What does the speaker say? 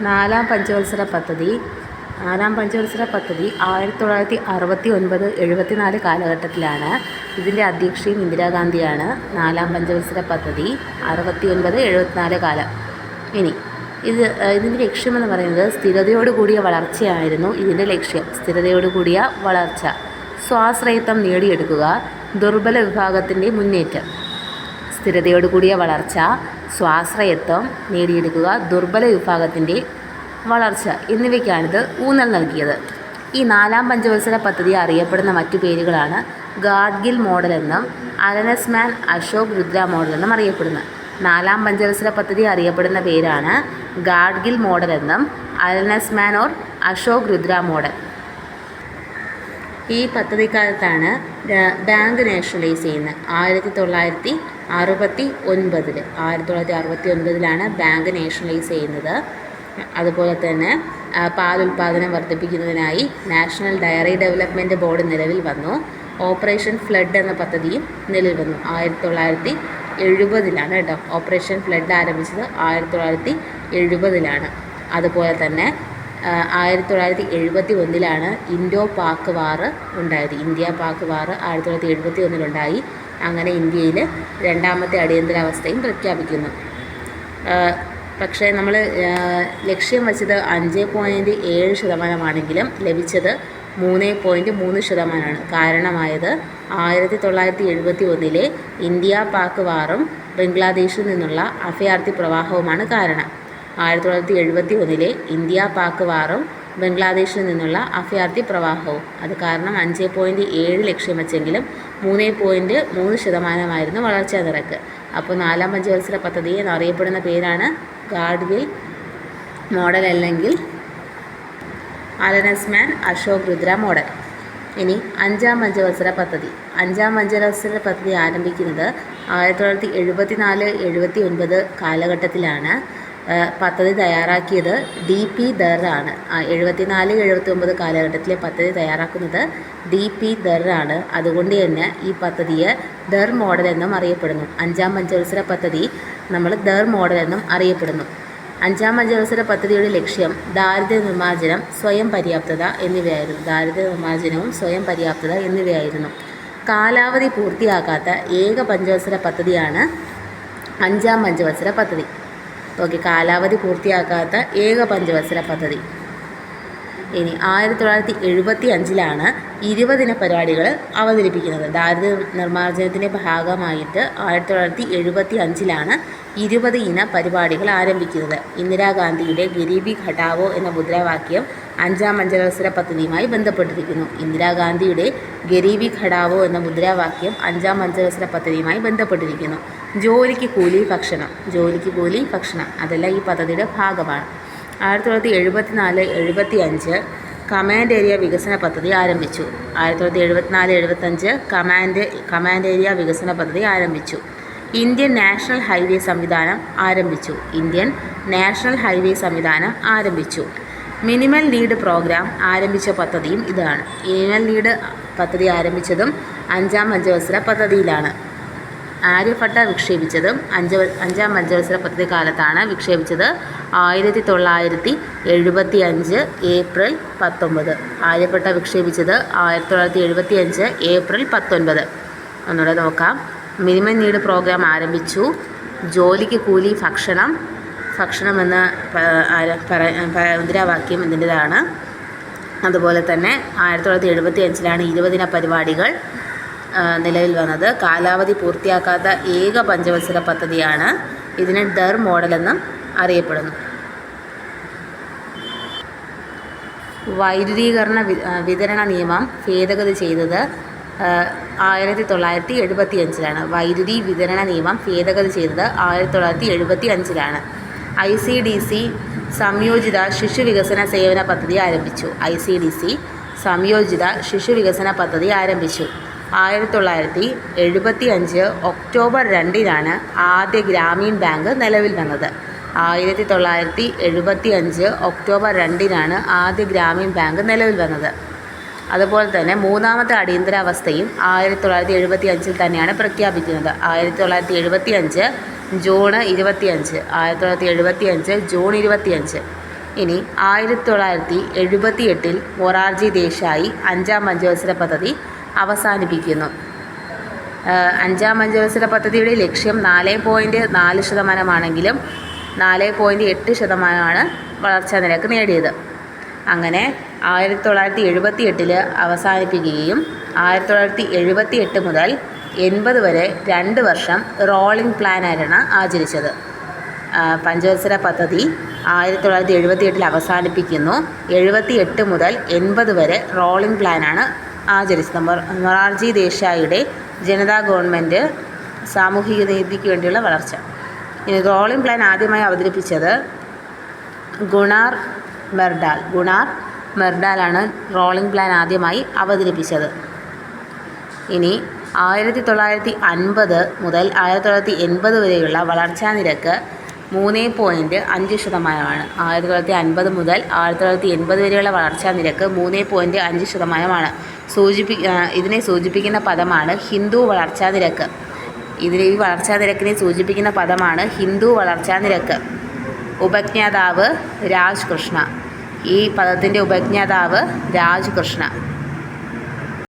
നാലാം പഞ്ചവത്സര പദ്ധതി നാലാം പഞ്ചവത്സര പദ്ധതി ആയിരത്തി തൊള്ളായിരത്തി അറുപത്തി ഒൻപത് എഴുപത്തിനാല് കാലഘട്ടത്തിലാണ്. ഇതിന്റെ അധ്യക്ഷയും ഇന്ദിരാഗാന്ധിയാണ്. നാലാം പഞ്ചവത്സര പദ്ധതി അറുപത്തി ഒൻപത് എഴുപത്തിനാല് കാലം. ഇനി ഇത് ഇതിന്റെ ലക്ഷ്യമെന്ന് പറയുന്നത് സ്ഥിരതയോട് കൂടിയ വളർച്ചയായിരുന്നു ഇതിന്റെ ലക്ഷ്യം. സ്ഥിരതയോട് കൂടിയ വളർച്ച. സ്വാശ്രയത്വം നേടിയെടുക്കുക. ദുർബല വിഭാഗത്തിന്റെ മുന്നേറ്റം. സ്ഥിരതയോട് കൂടിയ വളർച്ച സ്വാശ്രയത്വം നേടിയെടുക്കുക ദുർബല വിഭാഗത്തിന്റെ വളർച്ച എന്നിവയ്ക്കാണിത് ഊന്നൽ നൽകിയത്. ഈ നാലാം പഞ്ചവത്സര പദ്ധതി അറിയപ്പെടുന്ന മറ്റു പേരുകളാണ് ഗാഡ്ഗിൽ മോഡൽ എന്നും അലനസ്മാൻ അശോക് രുദ്ര മോഡൽ എന്നും അറിയപ്പെടുന്നത് നാലാം പഞ്ചവത്സര പദ്ധതി അറിയപ്പെടുന്ന പേരാണ് ഗാഡ്ഗിൽ മോഡൽ എന്നും അലനസ്മാൻ ഓർ അശോക് രുദ്ര മോഡൽ. ഈ പദ്ധതിക്കാലത്താണ് ബാങ്ക് നാഷണലൈസ് ചെയ്യുന്നത്. ആയിരത്തി തൊള്ളായിരത്തി അറുപത്തി ഒൻപതിൽ ആയിരത്തി തൊള്ളായിരത്തി അറുപത്തി ഒൻപതിലാണ് ബാങ്ക് നാഷണലൈസ് ചെയ്യുന്നത്. അതുപോലെ തന്നെ പാൽ ഉൽപ്പാദനം വർദ്ധിപ്പിക്കുന്നതിനായി നാഷണൽ ഡയറി ഡെവലപ്മെന്റ് ബോർഡ് നിലവിൽ വന്നു. ഓപ്പറേഷൻ ഫ്ലഡ് എന്ന പദ്ധതിയും നിലവിൽ വന്നു. ആയിരത്തി തൊള്ളായിരത്തി എഴുപതിലാണ് കേട്ടോ ഓപ്പറേഷൻ ഫ്ലഡ് ആരംഭിച്ചത്. ആയിരത്തി തൊള്ളായിരത്തി എഴുപതിലാണ് അതുപോലെ തന്നെ ആയിരത്തി തൊള്ളായിരത്തി എഴുപത്തി ഒന്നിലാണ് ഇൻഡോ പാക് വാർ ഉണ്ടായത്. ഇന്ത്യ പാക് വാർ ആയിരത്തി തൊള്ളായിരത്തി എഴുപത്തി ഒന്നിലുണ്ടായി അങ്ങനെ ഇന്ത്യയിൽ രണ്ടാമത്തെ അടിയന്തരാവസ്ഥയും പ്രഖ്യാപിക്കുന്നു. പക്ഷേ നമ്മൾ ലക്ഷ്യം വച്ചത് അഞ്ച് പോയിന്റ് ഏഴ് ശതമാനമാണെങ്കിലും ലഭിച്ചത് മൂന്ന് പോയിന്റ് മൂന്ന് ശതമാനമാണ്. കാരണമായത് ആയിരത്തി തൊള്ളായിരത്തി എഴുപത്തി ഒന്നിലെ ഇന്ത്യ പാക് വാറും ബംഗ്ലാദേശിൽ നിന്നുള്ള അഭയാർത്ഥി പ്രവാഹവുമാണ് കാരണം. ആയിരത്തി തൊള്ളായിരത്തി എഴുപത്തി ഒന്നിലെ ഇന്ത്യ പാക് വാറും ബംഗ്ലാദേശിൽ നിന്നുള്ള അഭയാർത്ഥി പ്രവാഹവും. അത് കാരണം അഞ്ച് പോയിന്റ് ഏഴ് ലക്ഷ്യം വെച്ചെങ്കിലും മൂന്ന് പോയിന്റ് മൂന്ന് ശതമാനമായിരുന്നു വളർച്ചാ നിരക്ക്. അപ്പോൾ നാലാം പഞ്ചവത്സര പദ്ധതി എന്നറിയപ്പെടുന്ന പേരാണ് ഗാഡ്വിൽ മോഡൽ അല്ലെങ്കിൽ അലനസ്മാൻ അശോക് രുദ്ര മോഡൽ. ഇനി അഞ്ചാം പഞ്ചവത്സര പദ്ധതി. അഞ്ചാം പഞ്ചവത്സര പദ്ധതി ആരംഭിക്കുന്നത് ആയിരത്തി തൊള്ളായിരത്തി എഴുപത്തി നാല് എഴുപത്തി ഒൻപത് കാലഘട്ടത്തിലാണ്. പദ്ധതി തയ്യാറാക്കിയത് ഡി പി ദർ ആണ് എഴുപത്തി നാല് എഴുപത്തി ഒമ്പത് കാലഘട്ടത്തിലെ പദ്ധതി തയ്യാറാക്കുന്നത് ഡി പി ദർ ആണ് അതുകൊണ്ട് തന്നെ ഈ പദ്ധതിയെ ദർ മോഡൽ എന്നും അറിയപ്പെടുന്നു. അഞ്ചാം പഞ്ചവത്സര പദ്ധതി നമ്മൾ ദർ മോഡൽ എന്നും അറിയപ്പെടുന്നു. അഞ്ചാം പഞ്ചവത്സര പദ്ധതിയുടെ ലക്ഷ്യം ദാരിദ്ര്യ നിർമ്മാർജനം സ്വയം പര്യാപ്തത എന്നിവയായിരുന്നു. ദാരിദ്ര്യ നിർമ്മാർജനവും സ്വയം പര്യാപ്തത എന്നിവയായിരുന്നു. കാലാവധി പൂർത്തിയാക്കാത്ത ഏക പഞ്ചവത്സര പദ്ധതിയാണ് അഞ്ചാം പഞ്ചവത്സര പദ്ധതി. ഓക്കെ കാലാവധി പൂർത്തിയാക്കാത്ത ഏക പഞ്ചവത്സര പദ്ധതി. ഇനി ആയിരത്തി തൊള്ളായിരത്തി എഴുപത്തി അഞ്ചിലാണ് ഇരുപതിന പരിപാടികൾ അവതരിപ്പിക്കുന്നത്. ദാരിദ്ര്യ നിർമ്മാർജനത്തിന്റെ ഭാഗമായിട്ട് ആയിരത്തി തൊള്ളായിരത്തി എഴുപത്തി അഞ്ചിലാണ് ഇരുപത് ഇന പരിപാടികൾ ആരംഭിക്കുന്നത്. ഇന്ദിരാഗാന്ധിയുടെ ഗരീബി ഘട്ടാവോ എന്ന മുദ്രാവാക്യം അഞ്ചാം പഞ്ചവത്സര പദ്ധതിയുമായി ബന്ധപ്പെട്ടിരിക്കുന്നു. ഇന്ദിരാഗാന്ധിയുടെ ഗരീബി ഘടാവോ എന്ന മുദ്രാവാക്യം അഞ്ചാം പഞ്ചവത്സര പദ്ധതിയുമായി ബന്ധപ്പെട്ടിരിക്കുന്നു. ജോലിക്ക് കൂലി ഭക്ഷണം ജോലിക്ക് കൂലി ഭക്ഷണം അതെല്ലാം ഈ പദ്ധതിയുടെ ഭാഗമാണ്. ആയിരത്തി തൊള്ളായിരത്തി എഴുപത്തിനാല് എഴുപത്തി അഞ്ച് കമാൻഡ് ഏരിയ വികസന പദ്ധതി ആരംഭിച്ചു. ആയിരത്തി തൊള്ളായിരത്തി എഴുപത്തിനാല് എഴുപത്തഞ്ച് കമാൻഡ് കമാൻഡ് ഏരിയ വികസന പദ്ധതി ആരംഭിച്ചു. ഇന്ത്യൻ നാഷണൽ ഹൈവേ സംവിധാനം ആരംഭിച്ചു. ഇന്ത്യൻ നാഷണൽ ഹൈവേ സംവിധാനം ആരംഭിച്ചു. മിനിമൽ നീഡ് പ്രോഗ്രാം ആരംഭിച്ച പദ്ധതിയും ഇതാണ്. മിനിമൽ നീഡ് പദ്ധതി ആരംഭിച്ചതും അഞ്ചാം പഞ്ചവത്സര പദ്ധതിയിലാണ്. ആര്യഭട്ട വിക്ഷേപിച്ചതും അഞ്ച അഞ്ചാം പഞ്ചവത്സര പദ്ധതി കാലത്താണ് വിക്ഷേപിച്ചത് ആയിരത്തി തൊള്ളായിരത്തി എഴുപത്തി അഞ്ച് ഏപ്രിൽ പത്തൊമ്പത്. ആര്യഭട്ട വിക്ഷേപിച്ചത് ആയിരത്തി തൊള്ളായിരത്തി എഴുപത്തി അഞ്ച് ഏപ്രിൽ പത്തൊൻപത്. ഒന്നുകൂടെ നോക്കാം. മിനിമം നീഡ് പ്രോഗ്രാം ആരംഭിച്ചു. ജോലിക്ക് കൂലി ഭക്ഷണം ഭക്ഷണമെന്ന എന്ന മുദ്രാവാക്യം ഇതിന്റെതാണ്. അതുപോലെ തന്നെ ആയിരത്തി തൊള്ളായിരത്തി എഴുപത്തി അഞ്ചിലാണ് ഇരുപതിന പരിപാടികൾ നിലവിൽ വന്നത്. കാലാവധി പൂർത്തിയാക്കാത്ത ഏക പഞ്ചവത്സര പദ്ധതിയാണ് ഇതിനെ മോഡൽ മോഡലെന്നും അറിയപ്പെടുന്നു. വൈദ്യുതീകരണ വിതരണ നിയമം ഭേദഗതി ചെയ്തത് ആയിരത്തി തൊള്ളായിരത്തി എഴുപത്തി അഞ്ചിലാണ് വൈദ്യുതി വിതരണ നിയമം ഭേദഗതി ചെയ്തത് ആയിരത്തി തൊള്ളായിരത്തി എഴുപത്തി അഞ്ചിലാണ് ഐ സി ഡി സി സംയോജിത ശിശു വികസന സേവന പദ്ധതി ആരംഭിച്ചു. ഐ സി ഡി സി സംയോജിത ശിശു വികസന പദ്ധതി ആരംഭിച്ചു. ആയിരത്തി തൊള്ളായിരത്തി എഴുപത്തി അഞ്ച് ഒക്ടോബർ രണ്ടിനാണ് ആദ്യ ഗ്രാമീൺ ബാങ്ക് നിലവിൽ വന്നത്. ആയിരത്തി തൊള്ളായിരത്തി എഴുപത്തി അഞ്ച് ഒക്ടോബർ രണ്ടിനാണ് ആദ്യ ഗ്രാമീൺ ബാങ്ക് നിലവിൽ വന്നത്. അതുപോലെ തന്നെ മൂന്നാമത്തെ അടിയന്തരാവസ്ഥയും ആയിരത്തി തൊള്ളായിരത്തി എഴുപത്തി അഞ്ചിൽ തന്നെയാണ് പ്രഖ്യാപിക്കുന്നത്. ആയിരത്തി തൊള്ളായിരത്തി എഴുപത്തി അഞ്ച് ജൂൺ ഇരുപത്തി അഞ്ച് ആയിരത്തി തൊള്ളായിരത്തി എഴുപത്തി അഞ്ച് ജൂൺ ഇരുപത്തി അഞ്ച് ഇനി ആയിരത്തി തൊള്ളായിരത്തി എഴുപത്തി എട്ടിൽ മൊറാർജി ദേശായി അഞ്ചാം പഞ്ചവത്സര പദ്ധതി അവസാനിപ്പിക്കുന്നു. അഞ്ചാം പഞ്ചവത്സര പദ്ധതിയുടെ ലക്ഷ്യം നാല് പോയിന്റ് നാല് ശതമാനമാണെങ്കിലും നാല് പോയിന്റ് എട്ട് ശതമാനമാണ് വളർച്ചാ നിരക്ക് നേടിയത്. അങ്ങനെ ആയിരത്തി തൊള്ളായിരത്തി എഴുപത്തി എട്ടിൽ അവസാനിപ്പിക്കുകയും ആയിരത്തി തൊള്ളായിരത്തി എഴുപത്തി എട്ട് മുതൽ എൺപത് വരെ രണ്ട് വർഷം റോളിംഗ് പ്ലാനായിട്ടാണ് ആചരിച്ചത്. പഞ്ചവത്സര പദ്ധതി ആയിരത്തി തൊള്ളായിരത്തി എഴുപത്തി എട്ടിൽ അവസാനിപ്പിക്കുന്നു. എഴുപത്തി എട്ട് മുതൽ എൺപത് വരെ റോളിംഗ് പ്ലാനാണ് ആചരിച്ചത്. മൊറാർജി ദേശായിയുടെ ജനതാ ഗവൺമെന്റ് സാമൂഹിക നീതിക്ക് വേണ്ടിയുള്ള വളർച്ച. ഇനി റോളിംഗ് പ്ലാൻ ആദ്യമായി അവതരിപ്പിച്ചത് ഗുണാർ മെർഡാൽ. ഗുണാർ മെർഡാലാണ് റോളിംഗ് പ്ലാൻ ആദ്യമായി അവതരിപ്പിച്ചത്. ഇനി ആയിരത്തി തൊള്ളായിരത്തി അൻപത് മുതൽ ആയിരത്തി തൊള്ളായിരത്തി എൺപത് വരെയുള്ള വളർച്ചാ നിരക്ക് മൂന്ന് പോയിന്റ് അഞ്ച് ശതമാനമാണ്. ആയിരത്തി തൊള്ളായിരത്തി അൻപത് മുതൽ ആയിരത്തി തൊള്ളായിരത്തി എൺപത് വരെയുള്ള വളർച്ചാ നിരക്ക് മൂന്ന് പോയിന്റ് അഞ്ച് ശതമാനമാണ്. സൂചിപ്പി ഇതിനെ സൂചിപ്പിക്കുന്ന പദമാണ് ഹിന്ദു വളർച്ചാ നിരക്ക്. ഇതിനെ ഈ വളർച്ചാ നിരക്കിനെ സൂചിപ്പിക്കുന്ന പദമാണ് ഹിന്ദു വളർച്ചാ നിരക്ക്. ഉപജ്ഞാതാവ് രാജ്കൃഷ്ണ ഈ പദത്തിന്റെ ഉപജ്ഞാതാവ് രാജ് കൃഷ്ണ.